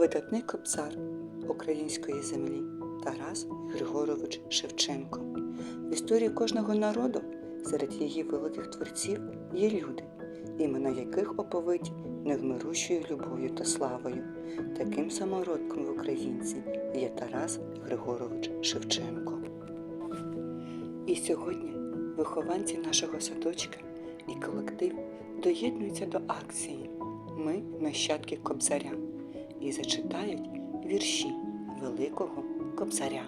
видатний кобзар української землі Тарас Григорович Шевченко. В історії кожного народу серед її великих творців є люди, імена яких оповиті невмирущою любов'ю та славою. Таким самородком в українці є Тарас Григорович Шевченко. І сьогодні вихованці нашого садочка і колектив доєднуються до акції Ми нащадки Кобзаря і зачитають вірші Великого Кобзаря.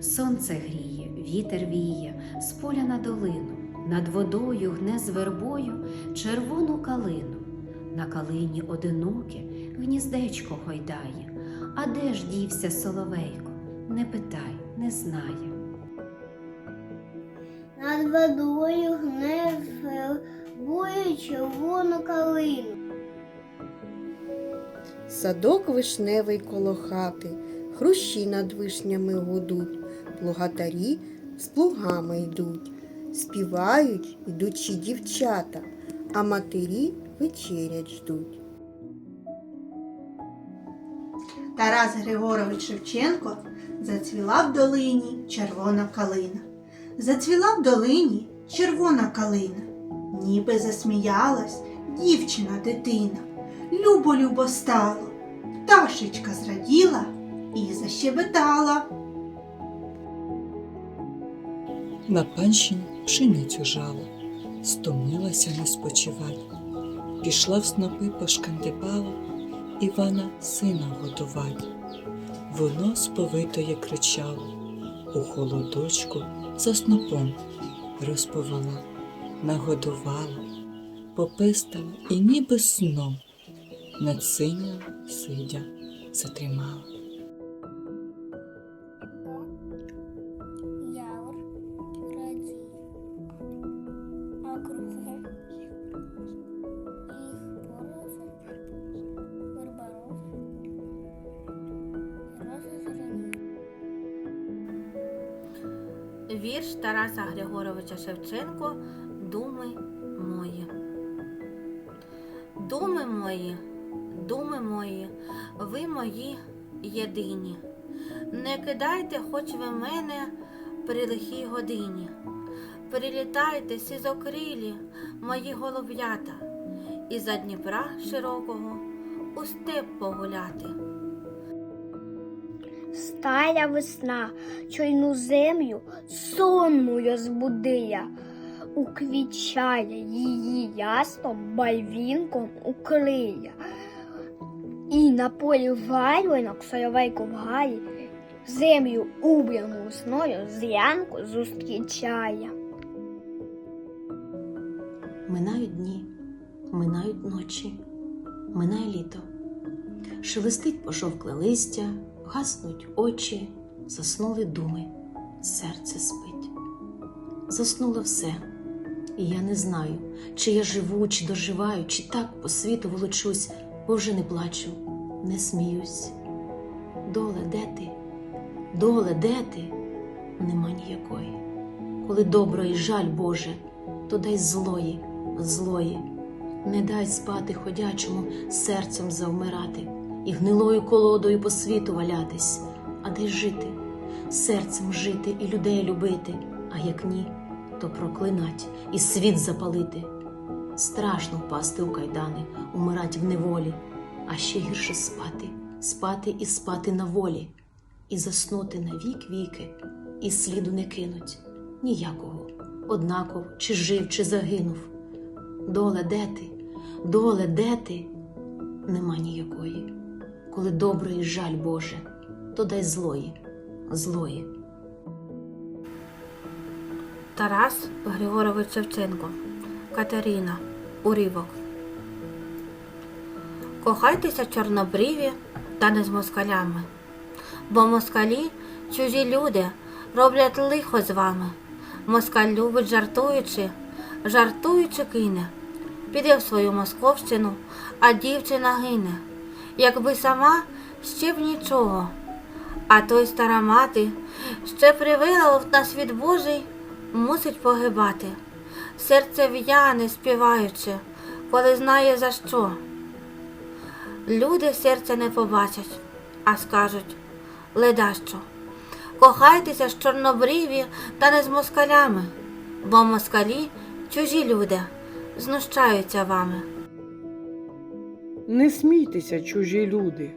Сонце гріє, вітер віє, з поля на долину, над водою гне з вербою червону калину. На калині одиноке гніздечко гойдає. А де ж дівся соловейко? Не питай, не знає. Над водою гне фарбує червону калину. Садок вишневий коло хати, хрущі над вишнями гудуть, плугатарі з плугами йдуть, співають ідучі дівчата, а матері вечерять ждуть. Тарас Григорович Шевченко зацвіла в долині червона калина. Зацвіла в долині червона калина, ніби засміялась дівчина дитина. Любо-любо стало, пташечка зраділа і защебетала. На панщині пшеницю жала, стомилася не спочивать. Пішла в снопи пошкандибала, Івана сина годувать. Воно сповитоє кричало, у холодочку за снопом розповела, нагодувала, попистала і ніби сном над синім сидя затримала. Явр радій, а кругом їх порози, барбарози, рози зелені. Вірш Тараса Григоровича Шевченко Думи мої. Думи мої, думи мої, ви мої єдині. Не кидайте, хоч ви мене при лихій годині. Прилітайте сизокрилі, мої голуб'ята, і за Дніпра широкого у степ погуляти. Стая весна, чойну землю сонною збудия, уквічає її ясним байвінком укриє. І на полі варвинок соловейку в гаї, землю убрану весною зрянку зустрічає. Минають дні, минають ночі, минає літо. Шелестить пожовкле листя, гаснуть очі, заснули думи, серце спить. Заснуло все, і я не знаю, чи я живу, чи доживаю, чи так по світу волочусь, бо вже не плачу, не сміюсь. Доле, де ти? Доле, де ти? Нема ніякої. Коли доброї жаль Боже, то дай злої, злої, не дай спати ходячому серцем завмирати і гнилою колодою по світу валятись, а дай жити, серцем жити і людей любити, а як ні, то проклинать і світ запалити. Страшно впасти у кайдани, умирать в неволі, а ще гірше спати, спати і спати на волі, і заснути на вік віки, і сліду не кинуть ніякого, однаково, чи жив, чи загинув. Доле, де ти? Доле, де ти? Нема ніякої. Коли добрий жаль Боже, то дай злої, злої. Тарас Григорович Шевченко, Катерина, уривок. Кохайтеся чорнобриві та не з москалями, бо москалі чужі люди роблять лихо з вами. Москаль любить жартуючи, жартуючи кине, піде в свою московщину, а дівчина гине, якби сама ще б нічого. А той стара мати ще привела на світ Божий, мусить погибати. Серце в'яне співаючи, коли знає за що. Люди серця не побачать, а скажуть ледащо. Кохайтеся з чорнобриві та не з москалями, бо москалі чужі люди, знущаються вами. Не смійтеся, чужі люди.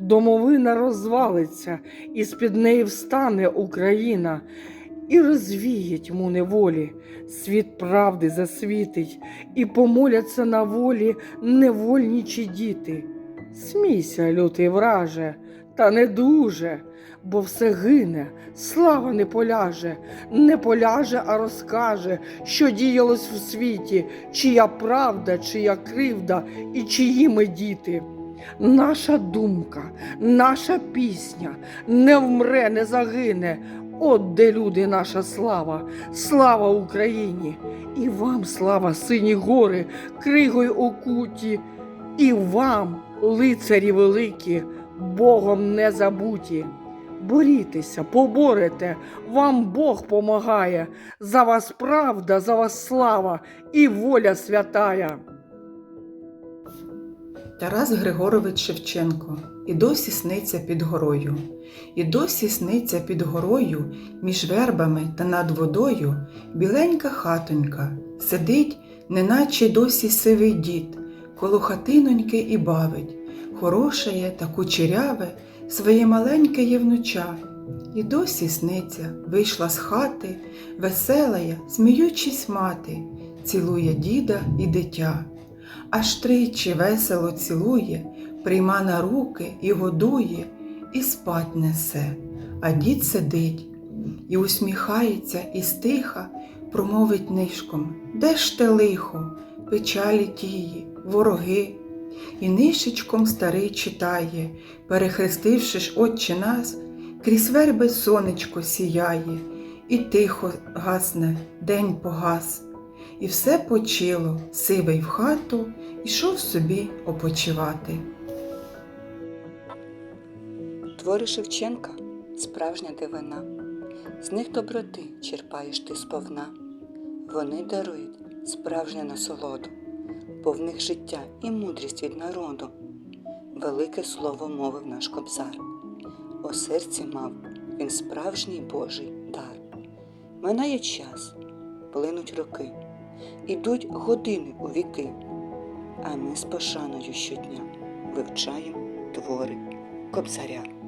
Домовина розвалиться, і з-під неї встане Україна, і розвіє тьму неволі, світ правди засвітить, і помоляться на волі невольнічі діти. Смійся, лютий враже, та не дуже, бо все гине, слава не поляже, не поляже, а розкаже, що діялось в світі, чия правда, чия кривда і чиї ми діти. Наша думка, наша пісня не вмре, не загине. От де люди, наша слава, слава Україні! І вам слава, сині гори, кригою окуті, і вам, лицарі великі, Богом не забуті. Борітеся, поборете, вам Бог помагає, за вас правда, за вас слава і воля святая. Тарас Григорович Шевченко. І досі сниться під горою, і досі сниться під горою, між вербами та над водою біленька хатонька, сидить, неначе досі сивий дід, коло хатиноньки і бавить, хорошеє та кучеряве своє маленьке євнуча. І досі сниться, вийшла з хати, веселая, сміючись мати, цілує діда і дитя аж тричі весело цілує, прийма на руки і годує, і спать несе, а дід сидить і усміхається, і стиха промовить нишком Де ж те лихо, печалі тії, вороги? І нишечком старий читає, перехрестивши ж Отче нас, крізь верби сонечко сіяє, і тихо гасне, день погас. І все почило, сивий в хату, ішов собі опочивати. Твори Шевченка справжня дивина. З них доброти черпаєш ти сповна. Вони дарують справжню насолоду, бо в них життя і мудрість від народу. Велике слово мовив наш кобзар. У серці мав він справжній Божий дар. Минає час, плинуть роки, ідуть години у віки, а ми з пошаною щодня вивчаємо твори кобзаря.